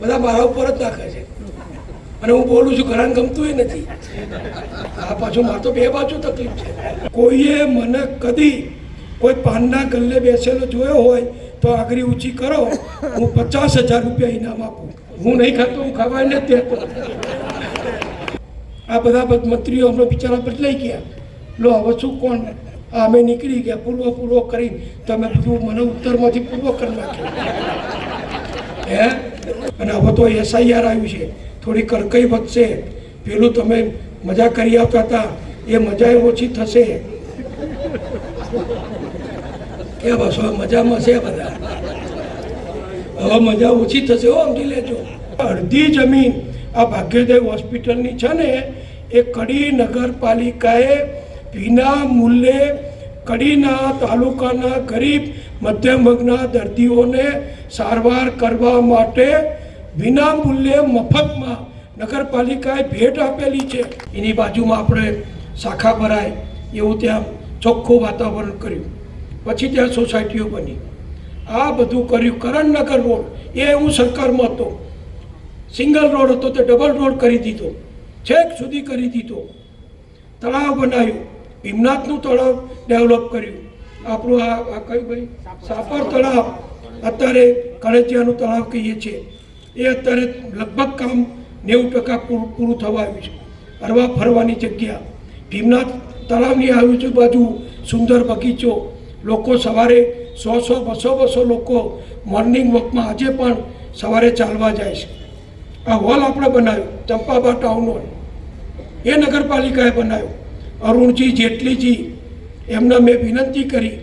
બધા મારા ઉપર જ નાખે છે. અને હું બોલું છું ઘણાને ગમતું એ નથી. આ પાછું મારે તો બે બાજુ તકલીફ છે. કોઈએ મને કદી કોઈ પાનના ગલ્લે બેસેલો જોયો હોય તો આગળ ઊંચી કરો, હું પચાસ હજાર રૂપિયા ઇનામ આપું. હું નહીં ખાતો, હું ખાવા નથી દેતો. આ બધા મંત્રીઓ હમણાં બિચારા બદલાઈ ગયા. લો, હવે શું કોણ? અમે નીકળી ગયા, પૂર્વ પૂર્વ કરી તમે બધું મને ઉત્તરમાંથી પૂર્વ કરી નાખ્યો. હે? અને હવે તો એસઆઈઆર આવ્યું છે. થોડી કડકઈ વધશે. પેલું તમે મજા કરી આવતા હતા. એ મજા ઓછી થશે. કે બસ હવે મજામાં છે બધા. હવે મજા ઓછી થશે. હો, સમજી લેજો. અડધી જમીન આ ભાગ્યોદય હોસ્પિટલની છે ને, એ કડી નગરપાલિકાએ વિના મૂલ્યે કડીના તાલુકાના ગરીબ મધ્યમ વર્ગના દર્દીઓને સારવાર કરવા માટે વિના મૂલ્યે મફતમાં નગરપાલિકાએ ભેટ આપેલી છે. એની બાજુમાં આપણે શાખા ભરાય એવું ત્યાં ચોખ્ખું વાતાવરણ કર્યું. પછી ત્યાં સોસાયટીઓ બની. આ બધું કર્યું. કરણનગર રોડ. એ હું સરકારમાં હતો. સિંગલ રોડ હતો તે ડબલ રોડ કરી દીધો. છેક સુધી કરી દીધો. તળાવ બનાવ્યું. ભીમનાથનું તળાવ ડેવલપ કર્યું. આપણું આ આ કયું ભાઈ? સાપર તળાવ. અત્યારે કણેચિયાનું તળાવ કહીએ છીએ. એ અત્યારે લગભગ કામ નેવું ટકા પૂરું પૂરું થવા આવ્યું છે. હરવા ફરવાની જગ્યા. ભીમનાથ તળાવની આજુબાજુ સુંદર બગીચો. લોકો સવારે સો સો બસો બસો લોકો મોર્નિંગ વોકમાં આજે પણ સવારે ચાલવા જાય છે. આ હોલ આપણે બનાવ્યો, ચંપાબા ટાઉન હોલ એ નગરપાલિકાએ બનાવ્યો. અરુણજી જેટલીજી એમને મેં વિનંતી કરી.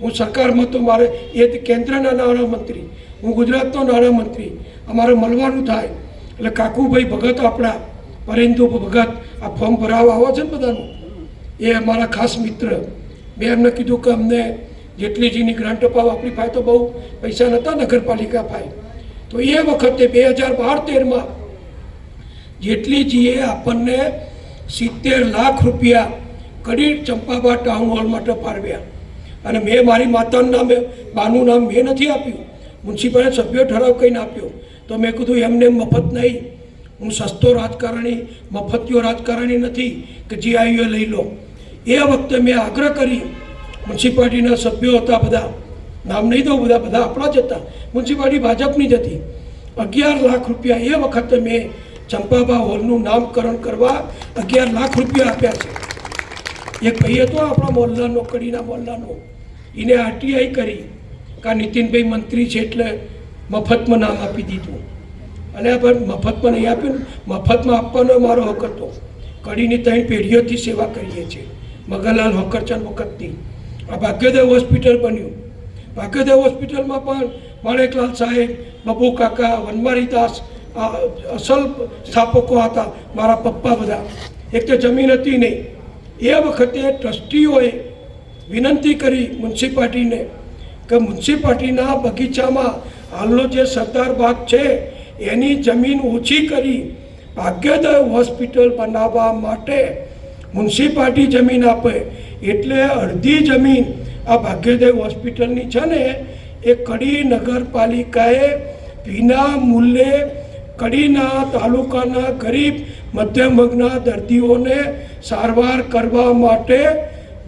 હું સરકારમાં તો મારે એ જ કેન્દ્રના નાણામંત્રી હું ગુજરાતનો નાણામંત્રી અમારે મળવાનું થાય. એટલે કાકુભાઈ ભગત આપણા, પરેન્દુ ભગત, આ ફોર્મ ભરાવવા આવો છે ને બધાનું? એ અમારા ખાસ મિત્ર. મેં એમને કીધું કે અમને જેટલીજીની ગ્રાન્ટ અપાવ, આપણી પાસે તો બહુ પૈસા નહોતા નગરપાલિકા પાસે. તો એ વખતે બે હજાર બાર તેરમાં જેટલીજીએ આપણને સિત્તેર લાખ રૂપિયા કડી ચંપાબા ટાઉન હોલ માટે ફાળવ્યા. અને મેં મારી માતાનું નામ, બાનું નામ મેં નથી આપ્યું. મ્યુનિસિપાલિટી સભ્યો ઠરાવ કહીને આપ્યો. તો મેં કીધું, એમને મફત નહીં. હું સસ્તો રાજકારણી મફતિયો રાજકારણી નથી, કે જે આવ્યો લઈ લો. એ વખતે મેં આગ્રહ કરી. મ્યુનિસિપાલિટીના સભ્યો હતા બધા. નામ નહીં દઉં બધા બધા આપણા જ હતા. મ્યુનિસિપાલિટી ભાજપની જ હતી. અગિયાર લાખ રૂપિયા એ વખતે મેં ચંપાબા હોલનું નામકરણ કરવા અગિયાર લાખ રૂપિયા આપ્યા છે. એક ભાઈ હતો આપણા મોલ્લાનો કડીના મોલ્લાનો. એને આરટીઆઈ કરી કે નીતિનભાઈ મંત્રી છે એટલે મફતમાં નામ આપી દીધું. અને પણ મફતમાં નહીં આપ્યું મફતમાં આપવાનો મારો હક હતો. કડીની ત્રણ પેઢીઓથી સેવા કરીએ છીએ. મગનલાલ હોકરચંદ વખતથી આ ભાગ્યોદય હોસ્પિટલ બન્યું. ભાગ્યોદય હોસ્પિટલમાં પણ માણેકલાલ સાહેબ, બબુ કાકા, વનમારીદાસ, આ અસલ સ્થાપકો હતા, મારા પપ્પા બધા. એક તો જમીન હતી નહીં. એ વખતે ટ્રસ્ટીઓએ વિનંતી કરી મ્યુનિસિપાલિટીને કે મ્યુનિસિપાલિટીના બગીચામાં હાલનો જે સરદાર બાગ છે, એની જમીન ઓછી કરી ભાગ્યોદય હોસ્પિટલ બનાવવા માટે મ્યુનિસિપાલિટી જમીન આપે. એટલે અડધી જમીન આ ભાગ્યોદય હોસ્પિટલની છે ને, એ કડી નગરપાલિકાએ વિના મૂલ્યે કડીના તાલુકાના ગરીબ મધ્યમ વર્ગના દર્દીઓને સારવાર કરવા માટે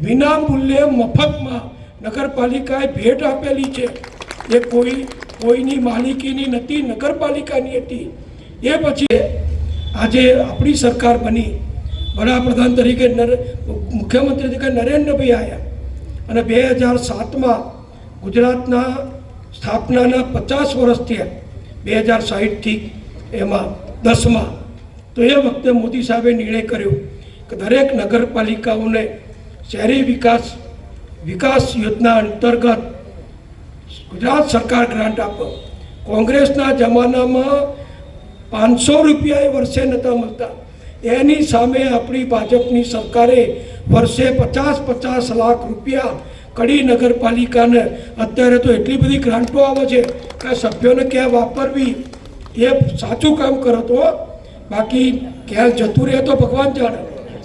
વિનામૂલ્યે મફતમાં નગરપાલિકાએ ભેટ આપેલી છે. એ કોઈ, કોઈની માલિકીની નથી, નગરપાલિકાની હતી. એ પછી આજે આપણી સરકાર બની. વડાપ્રધાન તરીકે નર, મુખ્યમંત્રી તરીકે નરેન્દ્રભાઈ આવ્યા અને બે હજાર સાતમાં ગુજરાતના સ્થાપનાના પચાસ વર્ષથી બે હજાર સાહીઠથી એમાં દસમાં. તો એ વખતે મોદી સાહેબે નિર્ણય કર્યો કે દરેક નગરપાલિકાઓને શહેરી વિકાસ વિકાસ યોજના અંતર્ગત ગુજરાત સરકાર ગ્રાન્ટ આપો. કોંગ્રેસના જમાનામાં પાંચસો રૂપિયા વર્ષે નહોતા મળતા. એની સામે આપણી ભાજપની સરકારે વર્ષે પચાસ પચાસ લાખ રૂપિયા કડી નગરપાલિકાને. અત્યારે તો એટલી બધી ગ્રાન્ટો આવે છે કે સભ્યોને ક્યાં વાપરવી? એ સાચું કામ કરો તો બાકી ક્યાં જતું રહે તો ભગવાન જાણે.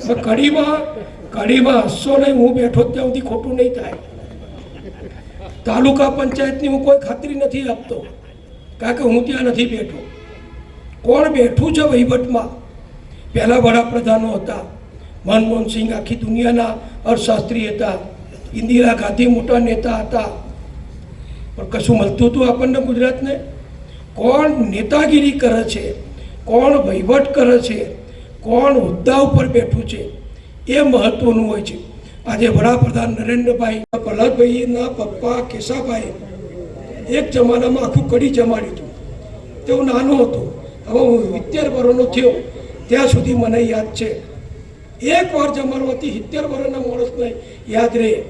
પણ કડીમાં કડીમાં હસશો નહીં, હું બેઠો ત્યાં સુધી ખોટું નહીં થાય. તાલુકા પંચાયતની હું કોઈ ખાતરી નથી આપતો. કારણ કે હું ત્યાં નથી બેઠો. કોણ બેઠું છે વહીવટમાં? પહેલાં વડાપ્રધાનો હતા. મનમોહન સિંહ આખી દુનિયાના અર્થશાસ્ત્રી હતા. ઇન્દિરા ગાંધી મોટા નેતા હતા. પણ કશું મળતું હતું આપણને ગુજરાતને? કોણ નેતાગીરી કરે છે? કોણ વહીવટ કરે છે, કોણ હોદ્દા ઉપર બેઠું છે, એ મહત્વનું હોય છે. આજે વડાપ્રધાન નરેન્દ્રભાઈ પ્રહલાદભાઈના પપ્પા કેશાભાઈ એક જમાનામાં આખું કડી જમાડ્યું હતું. તેઓ નાનો હતો. હવે હું સિત્તેર વર્ષનો થયો. ત્યાં સુધી મને યાદ છે. એક વાર જમાડવાથી સિત્તેર વર્ષના માણસને યાદ રહે.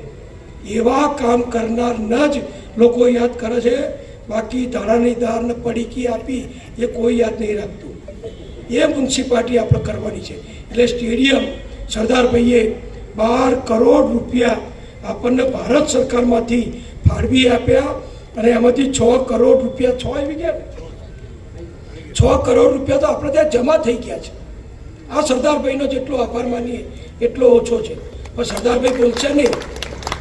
એવા કામ કરનારના જ લોકો યાદ કરે છે. બાકી ધારાની ધારને પડીકી આપી એ કોઈ યાદ નહીં રાખતું. એ મ્યુનિસિપાલિટી આપણે કરવાની છે. એટલે સ્ટેડિયમ સરદારભાઈએ બાર કરોડ રૂપિયા આપણને ભારત સરકારમાંથી ફાળવી આપ્યા અને એમાંથી છ કરોડ રૂપિયા, છ આવી ગયા છ કરોડ રૂપિયા તો આપણે ત્યાં જમા થઈ ગયા છે. આ સરદારભાઈનો જેટલો આભાર માનીએ, એટલો ઓછો છે. પણ સરદારભાઈ બોલશે નહીં.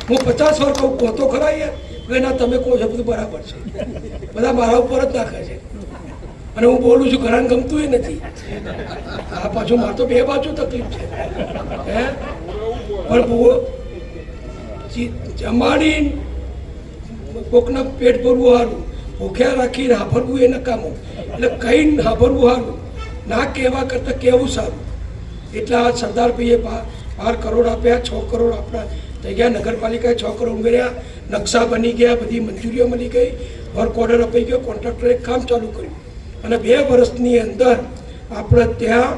હું પચાસ વાર કહું કહો તો ખરા યાર. ના, તમે કહો છો બધું બરાબર છે. બધા મારા ઉપર જ નાખે છે. અને હું બોલું છું ઘરાને ગમતું એ નથી. આ પાછું મારે તો બે બાજુ તકલીફ છે. હે? પણ જમાડી કોકના પેટ ભરવું સારું ભૂખ્યા રાખીને હાફરવું એ નકામું. એટલે કઈ હાફરવું સારું ના કહેવા કરતાં કહેવું સારું. એટલે આ સરદારભાઈએ બા- બાર કરોડ આપ્યા, છ કરોડ આપણા થઈ ગયા. નગરપાલિકાએ છ કરોડ ઉમેર્યા. નકશા બની ગયા, બધી મંજૂરીઓ મળી ગઈ. વર્ક ઓર્ડર અપાઈ ગયો, કોન્ટ્રાક્ટરે કામ ચાલુ કર્યું. અને બે વર્ષની અંદર આપણે ત્યાં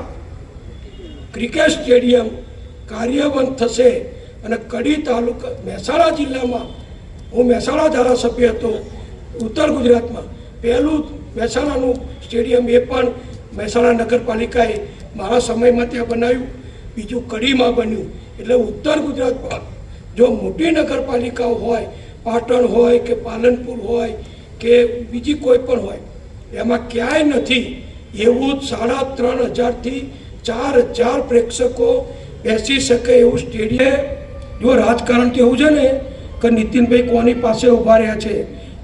ક્રિકેટ સ્ટેડિયમ કાર્યબંધ થશે અને કડી તાલુકા મહેસાણા જિલ્લામાં, હું મહેસાણા ધારાસભ્ય હતો, ઉત્તર ગુજરાતમાં. પહેલું મહેસાણાનું સ્ટેડિયમ એ પણ મહેસાણા નગરપાલિકાએ મારા સમયમાં ત્યાં બનાવ્યું. બીજું કડીમાં બન્યું. એટલે ઉત્તર ગુજરાતમાં જો મોટી નગરપાલિકાઓ હોય, પાટણ હોય કે પાલનપુર હોય કે બીજી કોઈ પણ હોય એમાં ક્યાંય નથી. એવું સાડા ત્રણ હજારથી ચાર હજાર પ્રેક્ષકો બેસી શકે એવું સ્ટેડિયમ જો રાજકારણ તો એવું છે ને, કે નીતિનભાઈ કોની પાસે ઊભા રહ્યા છે,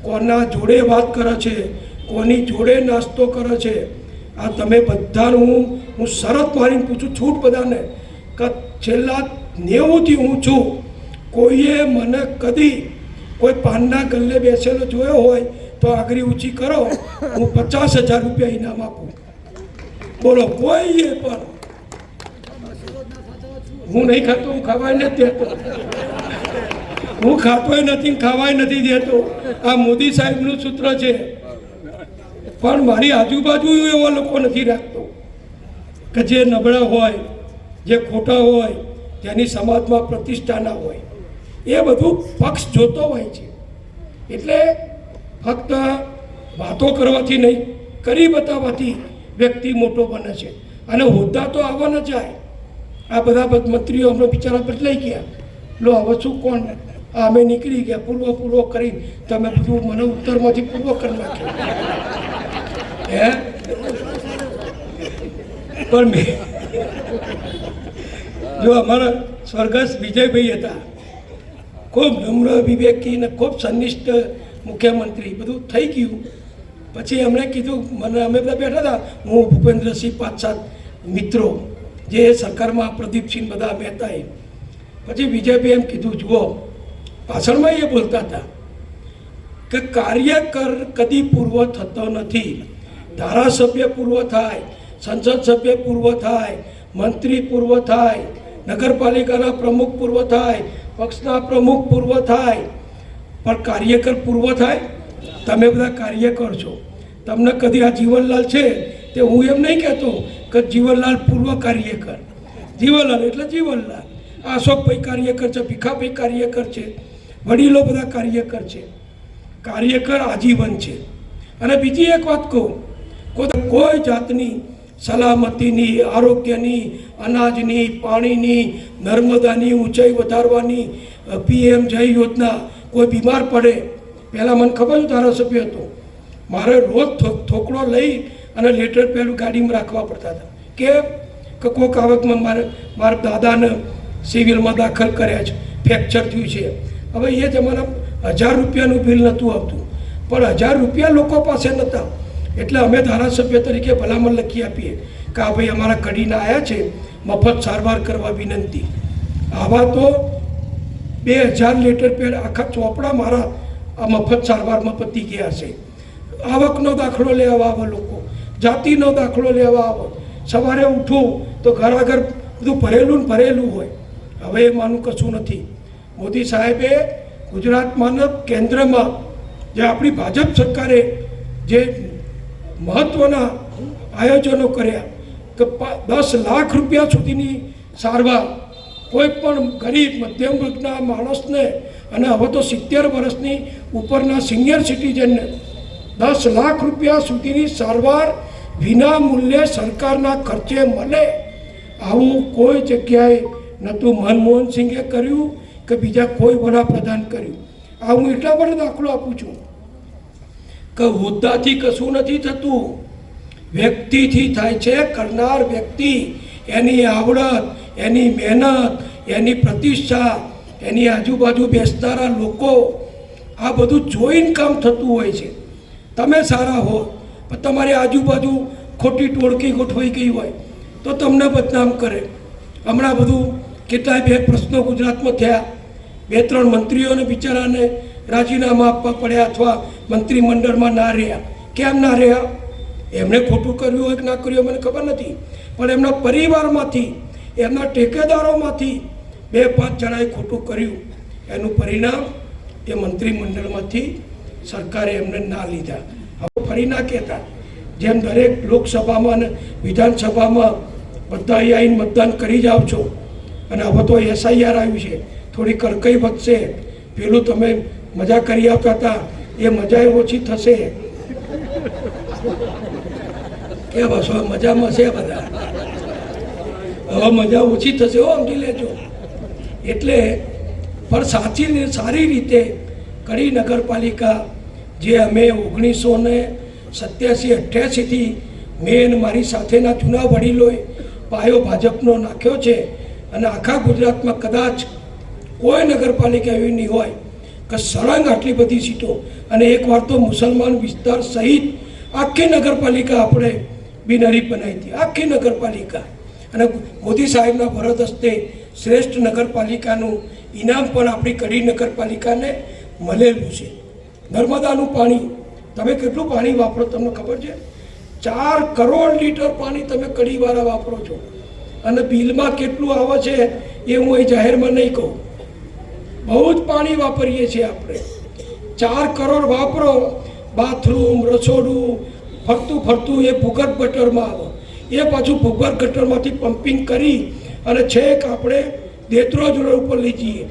કોના જોડે વાત કરે છે, કોની જોડે નાસ્તો કરે છે. આ તમે બધાનું હું હું શરત મારીને પૂછું છૂટ બધાને, કે છેલ્લા નેવુંથી હું છું, કોઈએ મને કદી કોઈ પાનના ગલ્લે બેસેલો જોયો હોય તો આગરી ઊંચી કરો, હું પચાસ હજાર રૂપિયા ઇનામ આપું. બોલો, કોઈએ પણ હું નહીં ખાતો, હું ખાવાય નથી દેતો. હું ખાતોય નથી ખાવાય નથી દેતો. આ મોદી સાહેબનું સૂત્ર છે. પણ મારી આજુબાજુ એવા લોકો નથી રાખતો કે જે નબળા હોય, જે ખોટા હોય, જેની સમાજમાં પ્રતિષ્ઠા ના હોય. એ બધું પક્ષ જોતો હોય છે. એટલે ફક્ત વાતો કરવાથી નહીં, કરી બતાવવાથી વ્યક્તિ મોટો બને છે. અને હોદ્દા તો આવવાના જાય. આ બધા મંત્રીઓ હમણાં બિચારા બદલાઈ ગયા. લો, હવે શું કોણ? અમે નીકળી ગયા, પૂર્વ પૂર્વ કરી. તમે બધું મને ઉત્તરમાંથી પૂર્વ કરી નાખ્યો. હે? પણ મેં જો અમારા સ્વર્ગસ્થ વિજયભાઈ હતા, ખૂબ નમ્ર વિવેકી ને ખૂબ સંનિષ્ઠ મુખ્યમંત્રી બધું થઈ ગયું. પછી એમણે કીધું, મને અમે બધા બેઠા હતા, હું ભૂપેન્દ્રસિંહ પાંચ સાત મિત્રો, જે સરકારમાં પ્રદીપસિંહ બધા મહેતા પછી બીજેપી એમ કીધું, જુઓ, ભાષણમાં એ બોલતા હતા કે કાર્યકર કદી પૂર્વ થતો નથી. ધારાસભ્ય પૂર્વ થાય, સંસદ સભ્ય પૂર્વ થાય, મંત્રી પૂર્વ થાય, નગરપાલિકાના પ્રમુખ પૂર્વ થાય, પક્ષના પ્રમુખ પૂર્વ થાય. પણ કાર્યકર પૂર્વ થાય, તમે બધા કાર્યકર છો. તમને કદી આ જીવનલાલ છે તે હું એમ નહીં કહેતો કે જીવનલાલ પૂર્વ કાર્યકર. જીવનલાલ એટલે જીવનલાલ. અશોકભાઈ કાર્યકર છે, ભીખાભાઈ કાર્યકર છે, વડીલો બધા કાર્યકર છે. કાર્યકર આજીવન છે. અને બીજી એક વાત કહું, કોઈ જાતની સલામતીની, આરોગ્યની, અનાજની, પાણીની, નર્મદાની, ઊંચાઈ વધારવાની પીએમ જય યોજના કોઈ બીમાર પડે, પહેલાં મને ખબર છે ધારાસભ્ય હતો. મારે રોજ થોકડો લઈ અને લેટર પહેલું ગાડીમાં રાખવા પડતા હતા. કે કોઈક આવકમાં મારે, મારા દાદાને સિવિલમાં દાખલ કર્યા છે, ફ્રેક્ચર થયું છે. હવે એ જમાના હજાર રૂપિયાનું બિલ નહોતું આવતું. પણ હજાર રૂપિયા લોકો પાસે નહોતા. એટલે અમે ધારાસભ્ય તરીકે ભલામણ લખી આપીએ કે આ ભાઈ અમારા કડીના આવ્યા છે, મફત સારવાર કરવા વિનંતી. આવા તો બે હજાર લીટર પેડ આખા ચોપડા મારા આ મફત સારવારમાં પતી ગયા છે. આવકનો દાખલો લેવા આવો લોકો, જાતિનો દાખલો લેવા આવે. સવારે ઉઠું તો ઘર આગળ બધું ભરેલું ને ભરેલું હોય. હવે એમાંનું કશું નથી. મોદી સાહેબે ગુજરાતમાંના કેન્દ્રમાં જે આપણી ભાજપ સરકારે જે મહત્ત્વના આયોજનો કર્યા, કે દસ લાખ રૂપિયા સુધીની સારવાર કોઈ પણ ગરીબ, મધ્યમ વર્ગના માણસને અને હવે તો સિત્તેર વર્ષની ઉપરના સિનિયર સિટીઝનને દસ લાખ રૂપિયા સુધીની સારવાર વિના મૂલ્યે સરકારના ખર્ચે મળે, આવું કોઈ જગ્યાએ નહોતું. મનમોહન સિંઘે કર્યું કે બીજા કોઈ વડાપ્રધાન કર્યું? આ હું એટલા માટે દાખલો આપું છું કે હોદ્દાથી કશું નથી થતું. વ્યક્તિથી થાય છે, કરનાર વ્યક્તિ એની આવડત એની મહેનત, એની પ્રતિષ્ઠા, એની આજુબાજુ બેસનારા લોકો, આ બધું જોઈને કામ થતું હોય છે. તમે સારા હો, પણ તમારી આજુબાજુ ખોટી ટોળકી ગોઠવાઈ ગઈ હોય, તો તમને બદનામ કરે. હમણાં બધું કેટલાય બે પ્રશ્નો ગુજરાતમાં થયા. બે ત્રણ મંત્રીઓને બિચારાને રાજીનામા આપવા પડ્યા અથવા મંત્રીમંડળમાં ના રહ્યા. કેમ ના રહ્યા? એમણે ખોટું કર્યું હોય કે ના કર્યું મને ખબર નથી. પણ એમના પરિવારમાંથી એમના ટેકેદારોમાંથી બે પાંચ જણાએ ખોટું કર્યું. એનું પરિણામ એ મંત્રીમંડળમાંથી સરકારે એમને ના લીધા. હવે ફરી ના કહેતા. જેમ દરેક લોકસભામાં અને વિધાનસભામાં બધા આવીને મતદાન કરી જાઓ છો. અને હવે તો એસઆઈઆર આવ્યું છે. થોડી કડકઈ વધશે. પેલું તમે મજા કરી આવતા હતા. એ મજા ઓછી થશે. કે બસ મજામાં છે બધા? હવે મજા ઓછી થશે. હો સમજી લેજો. એટલે પણ સાચી સારી રીતે કડી નગરપાલિકા જે અમે ઓગણીસો ને સત્યાસી અઠ્યાસીથી મેન મારી સાથેના જૂના વડીલોએ પાયો ભાજપનો નાખ્યો છે અને આખા ગુજરાતમાં કદાચ કોઈ નગરપાલિકા એવી નહીં હોય કે સળંગ આટલી બધી સીટો. અને એકવાર તો મુસલમાન વિસ્તાર સહિત આખી નગરપાલિકા આપણે બિનહરીફ બનાવી હતી. આખી નગરપાલિકા. અને મોદી સાહેબના ભરત હસ્તે શ્રેષ્ઠ નગરપાલિકાનું ઇનામ પણ આપણી કડી નગરપાલિકાને મળેલું છે. નર્મદાનું પાણી, તમે કેટલું પાણી વાપરો તમને ખબર છે? ચાર કરોડ લીટર પાણી તમે કડીવાળા વાપરો છો. અને બિલમાં કેટલું આવે છે એ હું અહીં જાહેરમાં નહીં કહું. બહુ જ પાણી વાપરીએ છીએ આપણે. ચાર કરોડ વાપરો, બાથરૂમ, રસોડું, ફરતું ફરતું એ ભૂગર્ભ ગટરમાં આવે. એ પાછું ભગવાન ગટરમાંથી પમ્પિંગ કરી અને છેક આપણે દેત્રોજ રોડ ઉપર લઈ જઈએ.